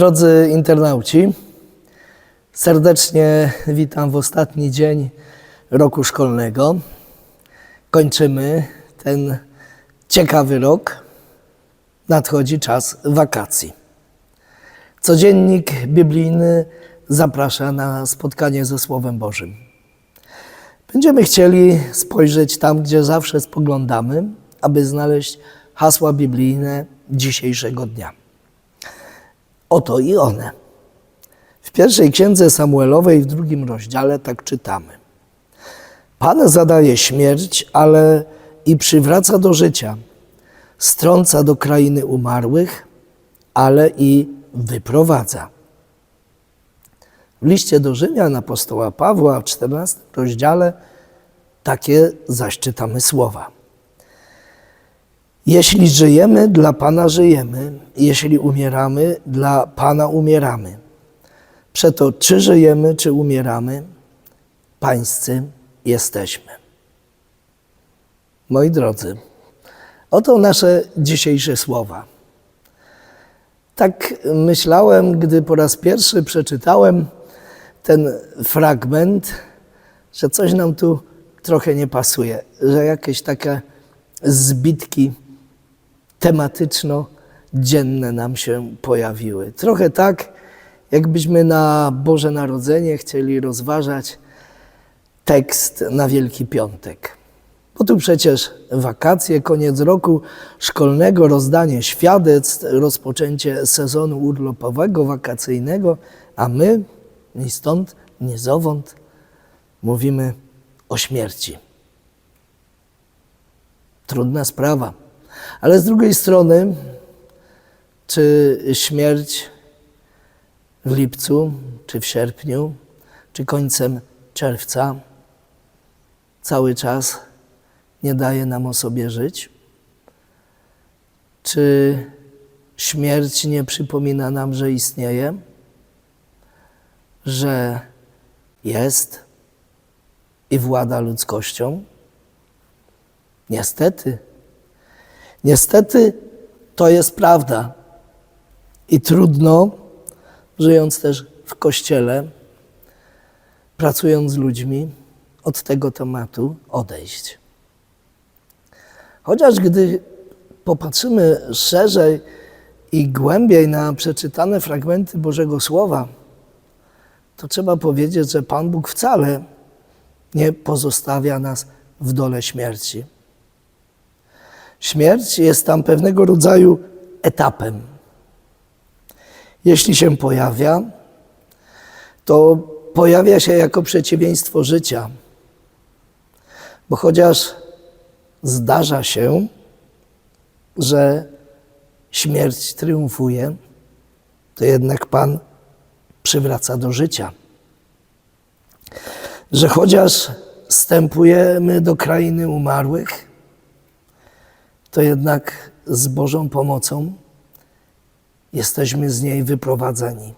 Drodzy internauci, serdecznie witam w ostatni dzień roku szkolnego. Kończymy ten ciekawy rok. Nadchodzi czas wakacji. Codziennik biblijny zaprasza na spotkanie ze Słowem Bożym. Będziemy chcieli spojrzeć tam, gdzie zawsze spoglądamy, aby znaleźć hasła biblijne dzisiejszego dnia. Oto i one. W pierwszej księdze Samuelowej, w drugim rozdziale, tak czytamy. Pan zadaje śmierć, ale i przywraca do życia. Strąca do krainy umarłych, ale i wyprowadza. W liście do Rzymian apostoła Pawła w 14 rozdziale takie zaś czytamy słowa. Jeśli żyjemy, dla Pana żyjemy, jeśli umieramy, dla Pana umieramy. Przeto czy żyjemy, czy umieramy, pańscy jesteśmy. Moi drodzy, oto nasze dzisiejsze słowa. Tak myślałem, gdy po raz pierwszy przeczytałem ten fragment, że coś nam tu trochę nie pasuje, że jakieś takie zbitki tematyczno-dzienne nam się pojawiły. Trochę tak, jakbyśmy na Boże Narodzenie chcieli rozważać tekst na Wielki Piątek. Bo tu przecież wakacje, koniec roku szkolnego, rozdanie świadectw, rozpoczęcie sezonu urlopowego, wakacyjnego, a my ni stąd, ni zowąd mówimy o śmierci. Trudna sprawa. Ale z drugiej strony, czy śmierć w lipcu, czy w sierpniu, czy końcem czerwca cały czas nie daje nam o sobie żyć? Czy śmierć nie przypomina nam, że istnieje, że jest i włada ludzkością? Niestety, niestety to jest prawda. I trudno, żyjąc też w kościele, pracując z ludźmi, od tego tematu odejść. Chociaż gdy popatrzymy szerzej i głębiej na przeczytane fragmenty Bożego Słowa, to trzeba powiedzieć, że Pan Bóg wcale nie pozostawia nas w dole śmierci. Śmierć jest tam pewnego rodzaju etapem. Jeśli się pojawia, to pojawia się jako przeciwieństwo życia. Bo chociaż zdarza się, że śmierć triumfuje, to jednak Pan przywraca do życia. Że chociaż wstępujemy do krainy umarłych, to jednak z Bożą pomocą jesteśmy z niej wyprowadzeni.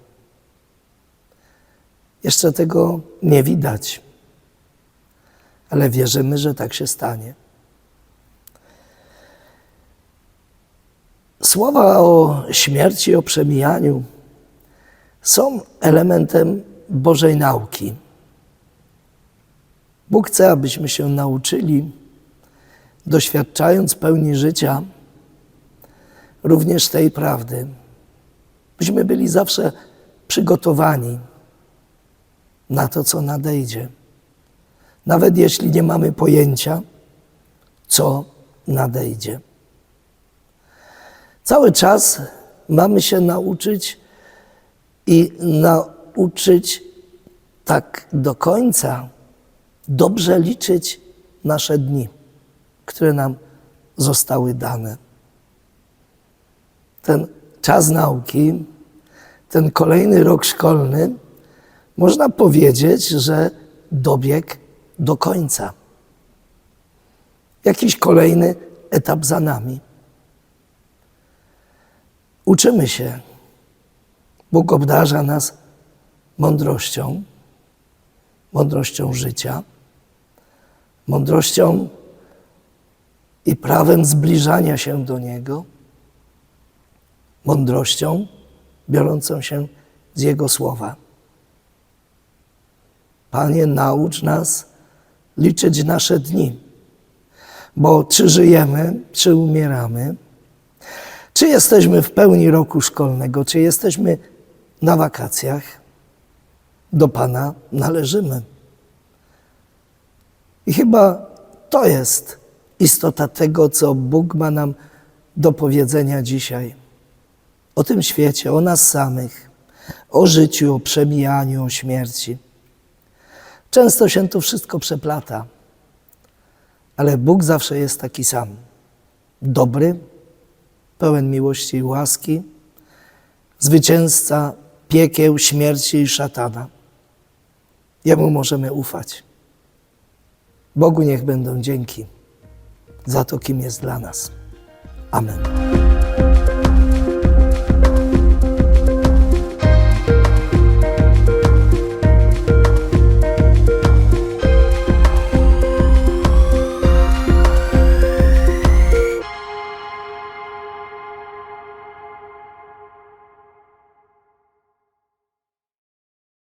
Jeszcze tego nie widać, ale wierzymy, że tak się stanie. Słowa o śmierci, o przemijaniu są elementem Bożej nauki. Bóg chce, abyśmy się nauczyli, doświadczając pełni życia, również tej prawdy, byśmy byli zawsze przygotowani na to, co nadejdzie. Nawet jeśli nie mamy pojęcia, co nadejdzie. Cały czas mamy się nauczyć i nauczyć tak do końca dobrze liczyć nasze dni, które nam zostały dane. Ten czas nauki, ten kolejny rok szkolny, można powiedzieć, że dobiegł do końca. Jakiś kolejny etap za nami. Uczymy się. Bóg obdarza nas mądrością, mądrością życia, mądrością i prawem zbliżania się do Niego, mądrością biorącą się z Jego słowa. Panie, naucz nas liczyć nasze dni, bo czy żyjemy, czy umieramy, czy jesteśmy w pełni roku szkolnego, czy jesteśmy na wakacjach, do Pana należymy. I chyba to jest istota tego, co Bóg ma nam do powiedzenia dzisiaj. O tym świecie, o nas samych, o życiu, o przemijaniu, o śmierci. Często się to wszystko przeplata, ale Bóg zawsze jest taki sam. Dobry, pełen miłości i łaski, zwycięzca piekieł, śmierci i szatana. Jemu możemy ufać. Bogu niech będą dzięki za to, kim jest dla nas. Amen.